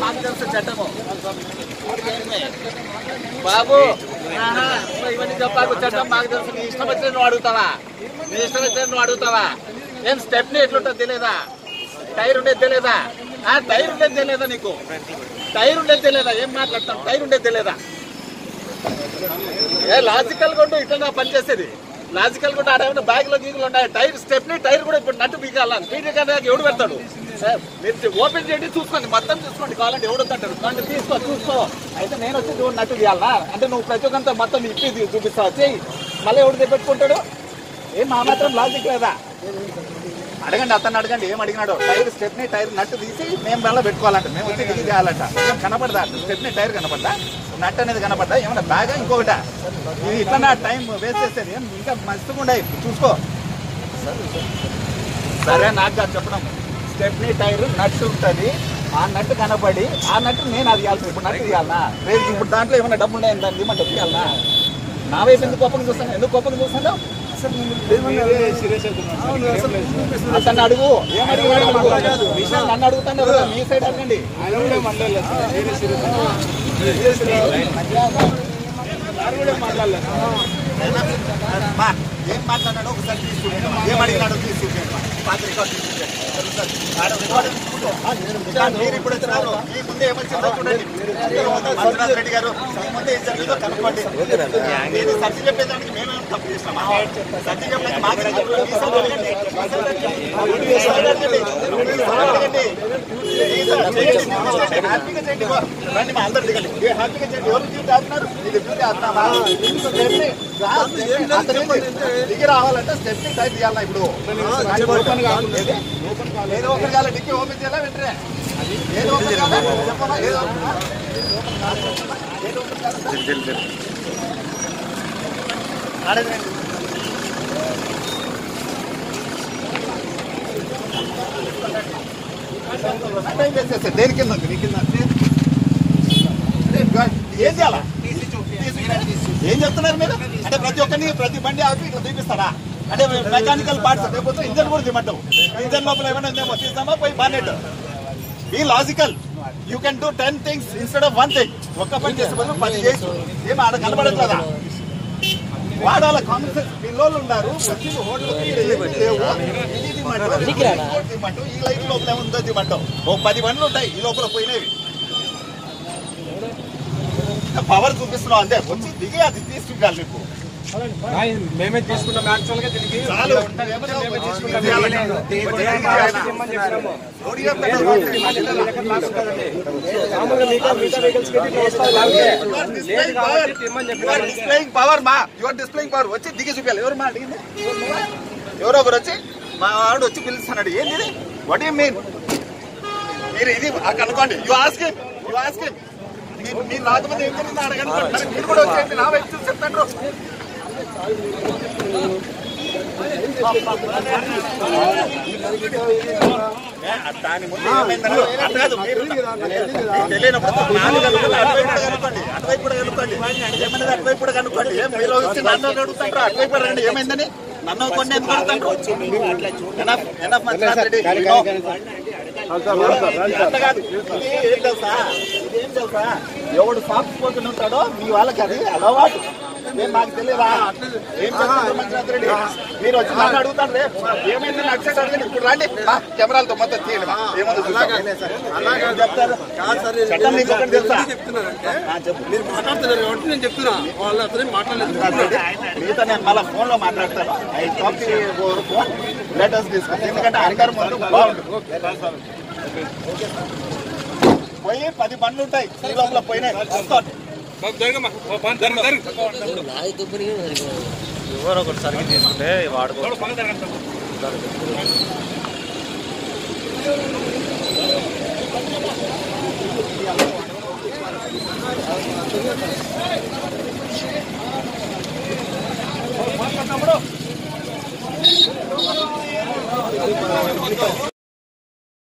మాకు తెలుసు చట్టము బాబు ఆహా, ఇవన్నీ చెప్పాకు చట్టం మాకు తెలుసు. నీ ఇష్టం వచ్చిన నువ్వు అడుగుతావా? నీ ఇష్టం వచ్చిన నువ్వు అడుగుతావా? ఏం స్టెప్ని ఎట్లుంటుంది తెలియదా టైర్ ఉండేది తెలియదా ఆ టైర్ ఉండేది తెలియదా నీకు? టైర్ ఉండేది తెలియదా? ఏం మాట్లాడతాం? టైర్ ఉండేది తెలియదా? ఏ లాజికల్ గుండు ఇట్లా పనిచేసేది లాజికల్గా ఆడేమైనా బ్యాగ్లో గీగులు ఉన్నాయి? టైర్ స్టెప్ని టైర్ కూడా ఇప్పుడు నట్టు బీగాల స్పీడ్ ఎవడు పెడతాడు? సార్ మీరు ఓపెన్ చేయండి చూసుకోండి. మొత్తం చూసుకోండి. కావాలంటే ఎవడు అంటారు అంటే తీసుకో చూసుకో. అయితే నేను వచ్చి నువ్వు నట్టు గీయాలా? అంటే నువ్వు ప్రతి ఒక్కంతా మొత్తం ఇప్పి చూపిస్తావు? చెయ్యి. మళ్ళీ ఎవడు తెప్పెట్టుకుంటాడు ఏం నా మాత్రం లాజిక్ లేదా? అడగండి అతను అడగండి ఏం అడిగినాడు. టైర్ స్టెప్ని టైర్ నట్టు తీసి మేము మళ్ళీ పెట్టుకోవాలంట. మేము వచ్చి దిగి చేయాలంట ఏం కనపడదా? స్టెప్ని టైర్ కనపడదా నట్ అనేది కనపడదా ఏమన్నా బ్యాగా ఇంకొకట? ఇది ఇట్లా టైం వేస్ట్ చేసేది ఏం? ఇంకా మస్తుగా ఉండే. చూసుకో. సరే నాకు కాదు చెప్పడం. స్టెప్నీ టైర్ నట్టు ఉంటుంది. ఆ నట్టు కనపడి ఆ నట్టు నేను అది ఇవ్వాలి ఇప్పుడు నట్టు ఇవ్వాలనా రేపు ఇప్పుడు దాంట్లో ఏమైనా డబ్బులు ఉన్నాయని దాన్ని ఇవ్వమంటే ఇవ్వాలనా నా వైపు ఎందుకు కోపం చూస్తాను ఎందుకు కోపం చూస్తాను అతను అడుగు. నన్ను అడుగుతాను మీ సైడ్ అడగండి. మా, ఏం మాట్లాడాడో ఒకసారి తీసుకుంటాను ఏం అడిగినాడో తీసుకుంటాను పాత రికార్డు తీసుకుంటాను మీరు ఇప్పుడు వచ్చినారు మీ ముందే ఏమొచ్చిందో చూడండి. మంజునాథ్ రెడ్డి గారు మీ ముందే ఏం జరిగిందో కనుక్కోండి. నేను సత్య చెప్పేదానికి మేమేం తప్పు చేస్తామా సత్య చెప్పడానికి మాకే. హ్యాపీగా చేయండి రండి మా అందరు దిగండి ఏ హ్యాపీగా చేయండి. ఎవరు డ్యూటీ ఆపినారు ఇది ఆపినామా అతను దిగి రావాలంటే స్టెప్ టైప్ చేయాలా ఇప్పుడు. ఏది? ఒకటి కావాలి? డిక్కి ఓపెన్ చేయాలా వెంటనే? ఏదో ఒకటి కావాలా? దేని కింద? నీ కింద? ఏం చేయాలా? ఏం చెప్తున్నారు మీరు? అంటే ప్రతి ఒక్కరిని ప్రతి బండి ఆపి ఇక్కడ చూపిస్తారా అంటే మెకానికల్ పార్ట్స్ లేకపోతే ఇంజన్ కూడా తిమ్మంటావు ఇంజన్ లోపల ఏమైనా మేము తీస్తామా? పోయి bonnet. Be logical you can do ten things instead of one thing ఒక్క పని చేసే బదులు పది చేసి ఏమి ఆడ కనబడట్లేదా వాడాల కామన్ సెన్స్ పిల్లలు ఉన్నారు వచ్చి హోటల్కి లేవు. ఈ లైట్ లోపల ఏముందో ఇవ్వమంటావు ఓ పది బండ్లు ఉంటాయి ఈ లోపల పోయినవి. పవర్ చూపిస్తున్నావు అంతే వచ్చి దిగి అది తీసుకుంటాను నీకు మేమే తీసుకుంటాం యాక్చువల్గా దీనికి చాలు మేమే తీసుకుంటాం మామూలుగా మిగతా మిగతా వెహికల్స్కి ఇట్లా వస్తాయి లాగే. లేదు కాబట్టి తిమ్మని చెప్పినారు డిస్ప్లేయింగ్ పవర్ మా యువర్ డిస్ప్లేయింగ్ పవర్ వచ్చి దిగి చూపించాలి ఎవరు మా అడిగింది ఎవరో ఒకరు వచ్చి మా వాడు వచ్చి పిలుస్తున్నాడు ఏంది వాట్ యూ మీన్ మీరు ఇది అక్కడ అనుకోండి you ask him you ask him మీరు మీరు రాకపోతే ఏం జరిగిందో అడగండి మరి కూడా వచ్చేయండి నా వైపు చూసి ఏ, దాని ముందు కాదు తెలియనప్పుడు నాలుగు అనుకోండి, అటువైపు కూడా కనుక్కోండి అటువైపు కూడా కనుక్కోండి ఏమన్నది అటువైపు కూడా కనుక్కోండి ఏం మీరు వచ్చి నన్ను అడుగుతాంటారు అటువైపు రండి ఏమైందని నన్ను కొన్ని ఎందుకు అడుగుతాంటారు ఎనఫ్ ఎనఫ్ ఇది ఏం తెలుసా ఎవడు స్పోకెన్ ఉంటాడో మీ వాళ్ళకి అది అలవాటు. నేను నాకు తెలియదా? ఏం చెప్తారు మంచినాథ్ రెడ్డి? మీరు వచ్చి నన్ను అడుగుతారు రే. ఏమైంది? నాకు అడగండి ఇప్పుడు రండి. కెమెరాలతో మొత్తం తీయండి. ఏముందో చెప్తారు? చట్టం నీకు ఒకటి తెలుసా? మీరు మాట్లాడుతున్నారు కాబట్టి నేను చెప్తున్నా. వాళ్ళు అతనే మాట్లాడలేదు. మీతో నేను మళ్ళీ ఫోన్లో మాట్లాడతాను. ఐ టాక్ ఫోన్ లెటర్స్ తీసుకుంటాను ఎందుకంటే ముందు బాగుంటుంది. పోయి పది బండ్లు ఉంటాయి. ఈ లోపల పోయినాయి. ఎవరో ఒకటి సరిగ్గా తీసుకుంటే వాడుకో ఆ